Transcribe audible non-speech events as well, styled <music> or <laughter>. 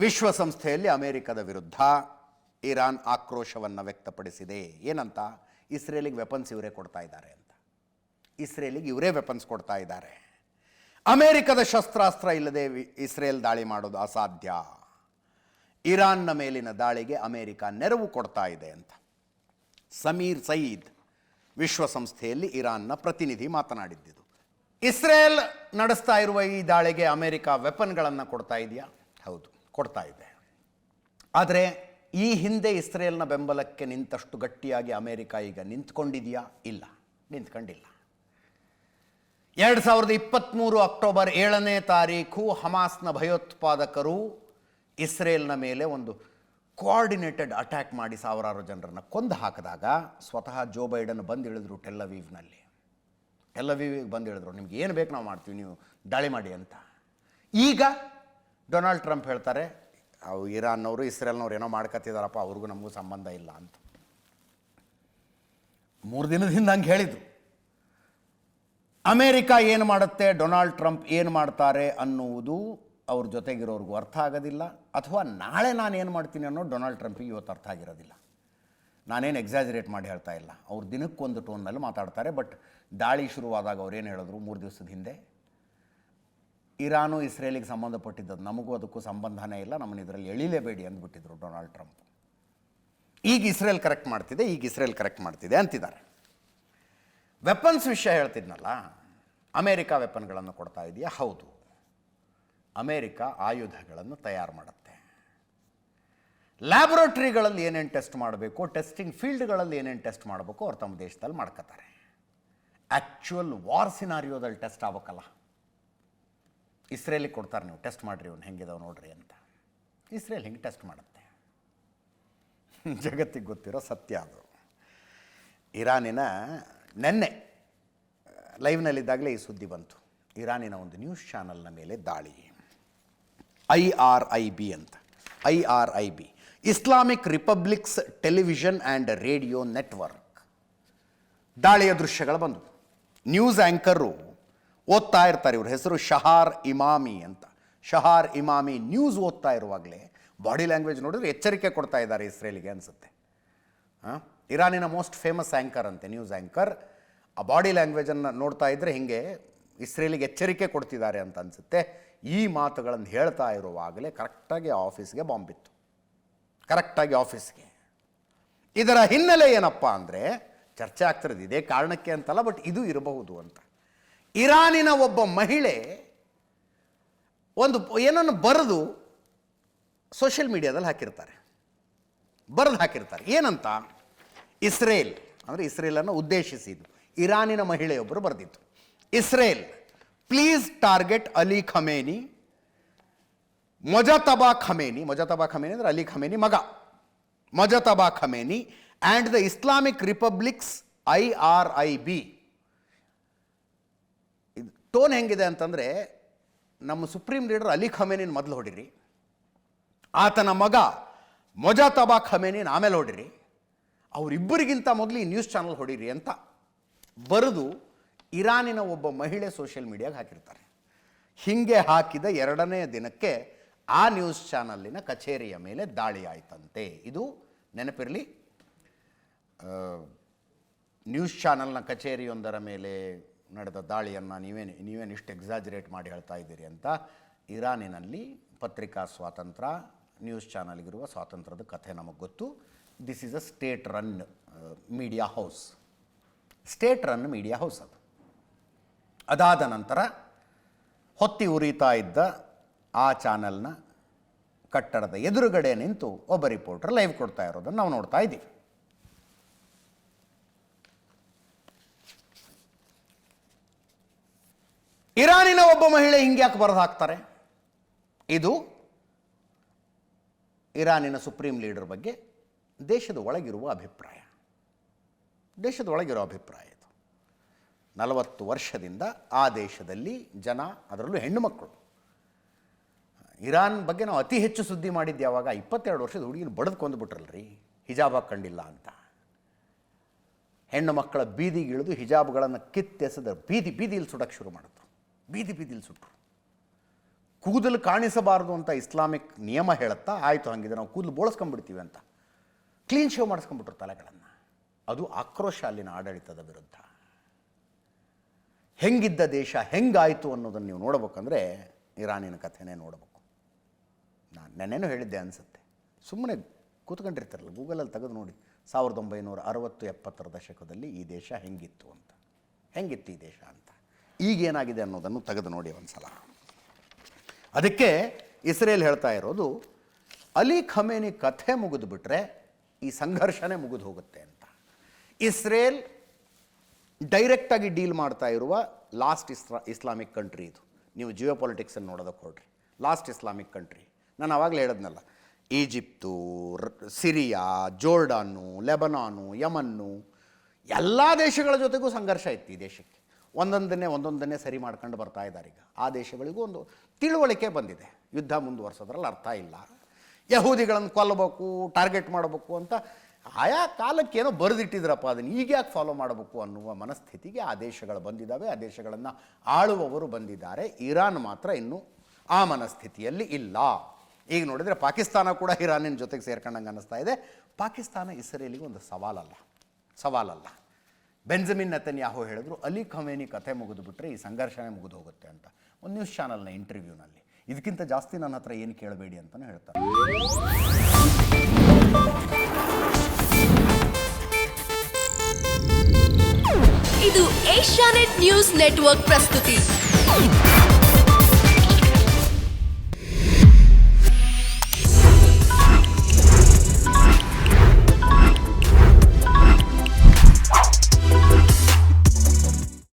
ವಿಶ್ವಸಂಸ್ಥೆಯಲ್ಲಿ ಅಮೆರಿಕದ ವಿರುದ್ಧ ಇರಾನ್ ಆಕ್ರೋಶವನ್ನು ವ್ಯಕ್ತಪಡಿಸಿದೆ. ಏನಂತ? ಇಸ್ರೇಲಿಗೆ ವೆಪನ್ಸ್ ಇವರೇ ಕೊಡ್ತಾ ಇದ್ದಾರೆ ಅಂತ. ಇಸ್ರೇಲಿಗೆ ಇವರೇ ವೆಪನ್ಸ್ ಕೊಡ್ತಾ ಇದ್ದಾರೆ. ಅಮೆರಿಕದ ಶಸ್ತ್ರಾಸ್ತ್ರ ಇಲ್ಲದೆ ಇಸ್ರೇಲ್ ದಾಳಿ ಮಾಡೋದು ಅಸಾಧ್ಯ. ಇರಾನ್ನ ಮೇಲಿನ ದಾಳಿಗೆ ಅಮೆರಿಕ ನೆರವು ಕೊಡ್ತಾ ಇದೆ ಅಂತ. ಸಮೀರ್ ಸಯೀದ್ ವಿಶ್ವಸಂಸ್ಥೆಯಲ್ಲಿ ಇರಾನ್ನ ಪ್ರತಿನಿಧಿ ಮಾತನಾಡಿದ್ದಿದ್ದು ಇಸ್ರೇಲ್ ನಡೆಸ್ತಾ ಇರುವ ಈ ದಾಳಿಗೆ ಅಮೆರಿಕ ವೆಪನ್ಗಳನ್ನು ಕೊಡ್ತಾ ಇದೆಯಾ? ಹೌದು. ಕೊಡ್ತಾ ಇದೆ. ಆದರೆ ಈ ಹಿಂದೆ ಇಸ್ರೇಲ್ನ ಬೆಂಬಲಕ್ಕೆ ನಿಂತಷ್ಟು ಗಟ್ಟಿಯಾಗಿ ಅಮೇರಿಕ ಈಗ ನಿಂತ್ಕೊಂಡಿದೆಯಾ? ಇಲ್ಲ. ನಿಂತ್ಕೊಂಡಿಲ್ಲ. ಎರಡು ಸಾವಿರದ ಇಪ್ಪತ್ತ್ಮೂರು ಅಕ್ಟೋಬರ್ ಏಳನೇ ತಾರೀಕು ಹಮಾಸ್ನ ಭಯೋತ್ಪಾದಕರು ಇಸ್ರೇಲ್ನ ಮೇಲೆ ಒಂದು ಕೋಆರ್ಡಿನೇಟೆಡ್ ಅಟ್ಯಾಕ್ ಮಾಡಿ ಸಾವಿರಾರು ಜನರನ್ನು ಕೊಂದು ಹಾಕಿದಾಗ ಸ್ವತಃ ಜೋ ಬೈಡನ್ ಬಂದು ಇಳಿದ್ರು ಟೆಲ್ಲವೀವ್ನಲ್ಲಿ ಟೆಲ್ಲವೀವಿಗೆ ಬಂದು ಹೇಳಿದ್ರು ನಿಮ್ಗೆ ಏನು ಬೇಕು ನಾವು ಮಾಡ್ತೀವಿ, ನೀವು ದಾಳಿ ಮಾಡಿ ಅಂತ. ಈಗ ಡೊನಾಲ್ಡ್ ಟ್ರಂಪ್ ಹೇಳ್ತಾರೆ, ಅವು ಇರಾನ್ನವರು, ಇಸ್ರೇಲ್ನವ್ರು ಏನೋ ಮಾಡ್ಕೊತಿದಾರಪ್ಪ ಅವ್ರಿಗೂ ನಮಗೂ ಸಂಬಂಧ ಇಲ್ಲ ಅಂತ. ಮೂರು ದಿನದಿಂದ ಹಂಗೆ ಹೇಳಿದರು. ಅಮೇರಿಕ ಏನು ಮಾಡುತ್ತೆ, ಡೊನಾಲ್ಡ್ ಟ್ರಂಪ್ ಏನು ಮಾಡ್ತಾರೆ ಅನ್ನುವುದು ಅವ್ರ ಜೊತೆಗಿರೋರ್ಗೂ ಅರ್ಥ ಆಗೋದಿಲ್ಲ. ಅಥವಾ ನಾಳೆ ನಾನು ಏನು ಮಾಡ್ತೀನಿ ಅನ್ನೋ ಡೊನಾಲ್ಡ್ ಟ್ರಂಪಿಗೆ ಇವತ್ತು ಅರ್ಥ ಆಗಿರೋದಿಲ್ಲ. ನಾನೇನು ಎಕ್ಸಾಜರೇಟ್ ಮಾಡಿ ಹೇಳ್ತಾ ಇಲ್ಲ. ಅವ್ರು ದಿನಕ್ಕೊಂದು ಟೋನ್ನಲ್ಲಿ ಮಾತಾಡ್ತಾರೆ, ಬಟ್ ದಾಳಿ ಶುರುವಾದಾಗ ಅವ್ರು ಏನು ಹೇಳಿದ್ರು ಮೂರು ದಿವಸದ ಹಿಂದೆ? ಇರಾನು ಇಸ್ರೇಲಿಗೆ ಸಂಬಂಧಪಟ್ಟಿದ್ದದ್ದು. ನಮಗೂ ಅದಕ್ಕೂ ಸಂಬಂಧನೇ ಇಲ್ಲ. ನಮ್ಮನ್ನು ಇದರಲ್ಲಿ ಎಳಿಲೇಬೇಡಿ ಅಂದ್ಬಿಟ್ಟಿದ್ರು ಡೊನಾಲ್ಡ್ ಟ್ರಂಪ್. ಈಗ ಇಸ್ರೇಲ್ ಕರೆಕ್ಟ್ ಮಾಡ್ತಿದೆ, ಈಗ ಇಸ್ರೇಲ್ ಕರೆಕ್ಟ್ ಮಾಡ್ತಿದೆ ಅಂತಿದ್ದಾರೆ. ವೆಪನ್ಸ್ ವಿಷಯ ಹೇಳ್ತಿದ್ನಲ್ಲ, ಅಮೇರಿಕಾ ವೆಪನ್ಗಳನ್ನು ಕೊಡ್ತಾ ಇದೆಯಾ? ಹೌದು. ಅಮೇರಿಕ ಆಯುಧಗಳನ್ನು ತಯಾರು ಮಾಡುತ್ತೆ. ಲ್ಯಾಬೊರೇಟ್ರಿಗಳಲ್ಲಿ ಏನೇನು ಟೆಸ್ಟ್ ಮಾಡಬೇಕು ಟೆಸ್ಟಿಂಗ್ ಫೀಲ್ಡ್ಗಳಲ್ಲಿ ಏನೇನು ಟೆಸ್ಟ್ ಮಾಡಬೇಕು ಅವ್ರು ತಮ್ಮ ದೇಶದಲ್ಲಿ ಮಾಡ್ಕೋತಾರೆ ಆ್ಯಕ್ಚುಯಲ್ ವಾರ್ ಸಿನಾರಿಯೋದಲ್ಲಿ ಟೆಸ್ಟ್ ಆಗ್ಬೇಕಲ್ಲ. ಇಸ್ರೇಲಿಗೆ ಕೊಡ್ತಾರೆ ನೀವು, ಟೆಸ್ಟ್ ಮಾಡಿರಿ ಅವ್ನು ಹೆಂಗಿದಾವೆ ನೋಡ್ರಿ ಅಂತ. ಇಸ್ರೇಲ್ ಹಿಂಗೆ ಟೆಸ್ಟ್ ಮಾಡುತ್ತೆ? <laughs> ಜಗತ್ತಿಗೆ ಗೊತ್ತಿರೋ ಸತ್ಯ ಅದು. ಇರಾನಿನ ನೆನ್ನೆ ಲೈವ್ನಲ್ಲಿದ್ದಾಗಲೇ ಈ ಸುದ್ದಿ ಬಂತು. ಇರಾನಿನ ಒಂದು ನ್ಯೂಸ್ ಚಾನಲ್ನ ಮೇಲೆ ದಾಳಿ. ಐ ಆರ್ ಐ ಬಿ ಅಂತ. I R I B Islamic Republic's Television and Radio Network ದಾಳಿಯ ದೃಶ್ಯಗಳು ಬಂದವು. ನ್ಯೂಸ್ ಆ್ಯಂಕರು ಓದ್ತಾ ಇರ್ತಾರೆ ಇವ್ರ. ಹೆಸರು ಶಹಾರ್ ಇಮಾಮಿ ಅಂತ. ಶಹಾರ್ ಇಮಾಮಿ ನ್ಯೂಸ್ ಓದ್ತಾ ಇರುವಾಗಲೇ ಬಾಡಿ ಲ್ಯಾಂಗ್ವೇಜ್ ನೋಡಿದ್ರೆ ಎಚ್ಚರಿಕೆ ಕೊಡ್ತಾ ಇದ್ದಾರೆ ಇಸ್ರೇಲಿಗೆ ಅನಿಸುತ್ತೆ. ಹಾಂ? ಇರಾನಿನ ಮೋಸ್ಟ್ ಫೇಮಸ್ ಆ್ಯಂಕರ್ ಅಂತೆ ನ್ಯೂಸ್ ಆ್ಯಂಕರ್ ಆ ಬಾಡಿ ಲ್ಯಾಂಗ್ವೇಜನ್ನು ನೋಡ್ತಾ ಇದ್ದರೆ ಹಿಂಗೆ ಇಸ್ರೇಲಿಗೆ ಎಚ್ಚರಿಕೆ ಕೊಡ್ತಿದ್ದಾರೆ ಅಂತ ಅನಿಸುತ್ತೆ. ಈ ಮಾತುಗಳನ್ನು ಹೇಳ್ತಾ ಇರುವಾಗಲೇ ಕರೆಕ್ಟಾಗಿ ಆಫೀಸ್ಗೆ ಬಾಂಬ್ ಬಿತ್ತು. ಕರೆಕ್ಟಾಗಿ ಆಫೀಸ್ಗೆ. ಇದರ ಹಿನ್ನೆಲೆ ಏನಪ್ಪ ಅಂದರೆ ಚರ್ಚೆ ಆಗ್ತಿರೋದು. ಇದೇ ಕಾರಣಕ್ಕೆ ಅಂತಲ್ಲ ಬಟ್ ಇದು ಇರಬಹುದು ಅಂತ. ಇರಾನಿನ ಒಬ್ಬ ಮಹಿಳೆ ಒಂದು ಏನನ್ನು ಬರೆದು ಸೋಷಿಯಲ್ ಮೀಡಿಯಾದಲ್ಲಿ ಹಾಕಿರ್ತಾರೆ. ಬರೆದು ಹಾಕಿರ್ತಾರೆ. ಏನಂತ? ಇಸ್ರೇಲ್. ಅಂದರೆ ಇಸ್ರೇಲನ್ನು ಉದ್ದೇಶಿಸಿದ್ದು ಇರಾನಿನ ಮಹಿಳೆಯೊಬ್ಬರು ಬರೆದಿತ್ತು Israel please target Ali Khamenei Mojtaba Khamenei Mojtaba Khamenei ಅಂದರೆ ಅಲಿ ಖಮೇನಿ ಮಗ. Mojtaba Khamenei and the Islamic Republic's I R I B tone ಹೆಂಗಿದೆ ಅಂತಂದರೆ, ನಮ್ಮ ಸುಪ್ರೀಂ ಲೀಡರ್ ಅಲಿ ಖಮೇನಿನ ಮೊದಲು ಹೊಡಿರಿ. ಆತನ ಮಗ ಮೊಜಾತಬಾ ಖಮೇನಿನ ಆಮೇಲೆ ಹೊಡಿರಿ. ಅವರಿಬ್ಬರಿಗಿಂತ ಮೊದಲು ಈ ನ್ಯೂಸ್ ಚಾನಲ್ ಹೊಡಿರಿ ಅಂತ ಬರೆದು ಇರಾನಿನ ಒಬ್ಬ ಮಹಿಳೆ ಸೋಷಿಯಲ್ ಮೀಡಿಯಾಗೆ ಹಾಕಿರ್ತಾರೆ. ಹೀಗೆ ಹಾಕಿದ ಎರಡನೇ ದಿನಕ್ಕೆ ಆ ನ್ಯೂಸ್ ಚಾನಲ್ಲಿನ ಕಚೇರಿಯ ಮೇಲೆ ದಾಳಿ ಆಯ್ತಂತೆ. ಇದು ನೆನಪಿರಲಿ? ನ್ಯೂಸ್ ಚಾನಲ್ನ ಕಚೇರಿಯೊಂದರ ಮೇಲೆ ನಡೆದ ದಾಳಿಯನ್ನು ನೀವೇನು ನೀವೇನು ಇಷ್ಟು ಎಕ್ಸಾಜರೇಟ್ ಮಾಡಿ ಹೇಳ್ತಾ ಇದ್ದೀರಿ ಅಂತ ಇರಾನಿನಲ್ಲಿ ಪತ್ರಿಕಾ ಸ್ವಾತಂತ್ರ್ಯ ನ್ಯೂಸ್ ಚಾನಲ್ಗಿರುವ ಸ್ವಾತಂತ್ರ್ಯದ ಕಥೆ ನಮಗೆ ಗೊತ್ತು. This is a state run media house state run media house ಅದು. ಅದಾದ ನಂತರ ಹೊತ್ತಿ ಉರಿತಾ ಇದ್ದ ಆ ಚಾನಲ್ನ ಕಟ್ಟಡದ ಎದುರುಗಡೆ ನಿಂತು ಒಬ್ಬ ರಿಪೋರ್ಟರ್ ಲೈವ್ ಕೊಡ್ತಾ ಇರೋದನ್ನು ನಾವು ನೋಡ್ತಾ ಇದ್ದೀವಿ. ಇರಾನಿನ ಒಬ್ಬ ಮಹಿಳೆ ಹಿಂಗೆ ಯಾಕೆ ಬರೆದು ಹಾಕ್ತಾರೆ? ಇದು ಇರಾನಿನ ಸುಪ್ರೀಂ ಲೀಡರ್ ಬಗ್ಗೆ ದೇಶದ ಒಳಗಿರುವ ಅಭಿಪ್ರಾಯ. ದೇಶದ ಒಳಗಿರುವ ಅಭಿಪ್ರಾಯ ಇದು. ನಲವತ್ತು ವರ್ಷದಿಂದ ಆ ದೇಶದಲ್ಲಿ ಜನ, ಅದರಲ್ಲೂ ಹೆಣ್ಣುಮಕ್ಕಳು ಇರಾನ್ ಬಗ್ಗೆ ನಾವು ಅತಿ ಹೆಚ್ಚು ಸುದ್ದಿ ಮಾಡಿದ್ದು ಯಾವಾಗ? ಇಪ್ಪತ್ತೆರಡು ವರ್ಷದ ಹುಡುಗಿನ ಬಡದು ಕೊಂದುಬಿಟ್ರಲ್ರಿ. ಹಿಜಾಬ್ ಹಾಕೊಂಡಿಲ್ಲ ಅಂತ. ಹೆಣ್ಣು ಮಕ್ಕಳ ಬೀದಿಗಿಳಿದು ಹಿಜಾಬ್ಗಳನ್ನು ಕಿತ್ತೆಸೆದ ಬೀದಿ ಬೀದಿಯಲ್ಲಿ ಸುಡಕ್ಕೆ ಶುರು ಮಾಡಿದ್ರು. ಬೀದಿ ಬೀದಿಲಿ ಸುಟ್ಟರು ಕೂದಲು ಕಾಣಿಸಬಾರದು ಅಂತ ಇಸ್ಲಾಮಿಕ್ ನಿಯಮ ಹೇಳುತ್ತಾ, ಆಯಿತು ಹಾಗಿದ್ರೆ ನಾವು ಕೂದಲು ಬೋಳಿಸ್ಕೊಂಡ್ಬಿಡ್ತೀವಿ ಅಂತ. ಕ್ಲೀನ್ ಶೇವ್ ಮಾಡಿಸ್ಕೊಂಡ್ಬಿಟ್ರು ತಲೆಗಳನ್ನು. ಅದು ಆಕ್ರೋಶ ಅಲ್ಲಿನ ಆಡಳಿತದ ವಿರುದ್ಧ. ಹೆಂಗಿದ್ದ ದೇಶ, ಹೆಂಗಾಯಿತು ಅನ್ನೋದನ್ನು ನೀವು ನೋಡಬೇಕಂದ್ರೆ ಇರಾನಿನ ಕಥೆನೇ ನೋಡಬೇಕು. ನಾನು ನೆನೇನು ಹೇಳಿದ್ದೆ ಅನಿಸುತ್ತೆ. ಸುಮ್ಮನೆ ಕೂತ್ಕೊಂಡಿರ್ತಾರಲ್ಲ, ಗೂಗಲಲ್ಲಿ ತೆಗೆದು ನೋಡಿ. ಸಾವಿರದ ಒಂಬೈನೂರ ಅರವತ್ತು ಎಪ್ಪತ್ತರ ದಶಕದಲ್ಲಿ ಈ ದೇಶ ಹೆಂಗಿತ್ತು ಅಂತ. ಹೆಂಗಿತ್ತು ಈ ದೇಶ ಅಂತ? ಈಗೇನಾಗಿದೆ ಅನ್ನೋದನ್ನು ತೆಗೆದು ನೋಡಿ ಒಂದು ಸಲ ಅದಕ್ಕೆ ಇಸ್ರೇಲ್ ಹೇಳ್ತಾ ಇರೋದು, ಅಲಿ ಖಮೇನಿ ಕಥೆ ಮುಗಿದುಬಿಟ್ರೆ ಈ ಸಂಘರ್ಷನೇ ಮುಗಿದು ಹೋಗುತ್ತೆ ಅಂತ. ಇಸ್ರೇಲ್ ಡೈರೆಕ್ಟಾಗಿ ಡೀಲ್ ಮಾಡ್ತಾ ಇರುವ ಲಾಸ್ಟ್ ಇಸ್ಲಾ ಇಸ್ಲಾಮಿಕ್ ಕಂಟ್ರಿ ಇದು. ನೀವು ಜಿಯೋ ಪಾಲಿಟಿಕ್ಸನ್ನು ನೋಡೋದಕ್ಕೆ ಹೋಗ್ರಿ. ಲಾಸ್ಟ್ ಇಸ್ಲಾಮಿಕ್ ಕಂಟ್ರಿ ನಾನು ಆವಾಗಲೇ ಹೇಳಿದ್ನಲ್ಲ, ಈಜಿಪ್ತು ಸಿರಿಯಾ, ಜೋರ್ಡಾನು, ಲೆಬನಾನು, ಯಮನ್ನು, ಎಲ್ಲ ದೇಶಗಳ ಜೊತೆಗೂ ಸಂಘರ್ಷ ಇತ್ತು ಈ ದೇಶಕ್ಕೆ. ಒಂದೊಂದನ್ನೇ ಒಂದೊಂದನ್ನೇ ಸರಿ ಮಾಡ್ಕೊಂಡು ಬರ್ತಾ ಇದ್ದಾರೆ ಈಗ. ಆ ದೇಶಗಳಿಗೂ ಒಂದು ತಿಳುವಳಿಕೆ ಬಂದಿದೆ. ಯುದ್ಧ ಮುಂದುವರ್ಸೋದ್ರಲ್ಲಿ ಅರ್ಥ ಇಲ್ಲ. ಯಹೂದಿಗಳನ್ನು ಕೊಲ್ಲಬೇಕು ಟಾರ್ಗೆಟ್ ಮಾಡಬೇಕು ಅಂತ ಆಯಾ ಕಾಲಕ್ಕೆ ಏನೋ ಬರೆದಿಟ್ಟಿದ್ರಪ್ಪ ಅದನ್ನು. ಈಗ ಯಾಕೆ ಫಾಲೋ ಮಾಡಬೇಕು ಅನ್ನುವ ಮನಸ್ಥಿತಿಗೆ ಆ ದೇಶಗಳು ಬಂದಿದ್ದಾವೆ. ಆ ದೇಶಗಳನ್ನು ಆಳುವವರು ಬಂದಿದ್ದಾರೆ. ಇರಾನ್ ಮಾತ್ರ ಇನ್ನೂ ಆ ಮನಸ್ಥಿತಿಯಲ್ಲಿ ಇಲ್ಲ. ಈಗ ನೋಡಿದರೆ ಪಾಕಿಸ್ತಾನ ಕೂಡ ಇರಾನಿನ ಜೊತೆಗೆ ಸೇರ್ಕೊಂಡಂಗೆ ಅನ್ನಿಸ್ತಾ ಇದೆ. ಪಾಕಿಸ್ತಾನ ಇಸ್ರೇಲಿಗೆ ಒಂದು ಸವಾಲಲ್ಲ. ಸವಾಲಲ್ಲ. ಬೆಂಜಮಿನ್ ನೆತನ್ಯಾಹು ಹೇಳಿದ್ರು, ಅಲಿ ಖಮೇನಿ ಕಥೆ ಮುಗಿದು ಬಿಟ್ರೆ ಈ ಸಂಘರ್ಷನೇ ಮುಗಿದು ಹೋಗುತ್ತೆ ಅಂತ. ಒಂದು ನ್ಯೂಸ್ ಚಾನಲ್ನ ಇಂಟರ್ವ್ಯೂನಲ್ಲಿ ಇದಕ್ಕಿಂತ ಜಾಸ್ತಿ ನನ್ನ ಹತ್ರ ಏನು ಕೇಳಬೇಡಿ ಅಂತಲೇ ಹೇಳ್ತಾರೆ. ಇದು ಏಷ್ಯಾನೆಟ್ ನ್ಯೂಸ್ ನೆಟ್ವರ್ಕ್ ಪ್ರಸ್ತುತಿ.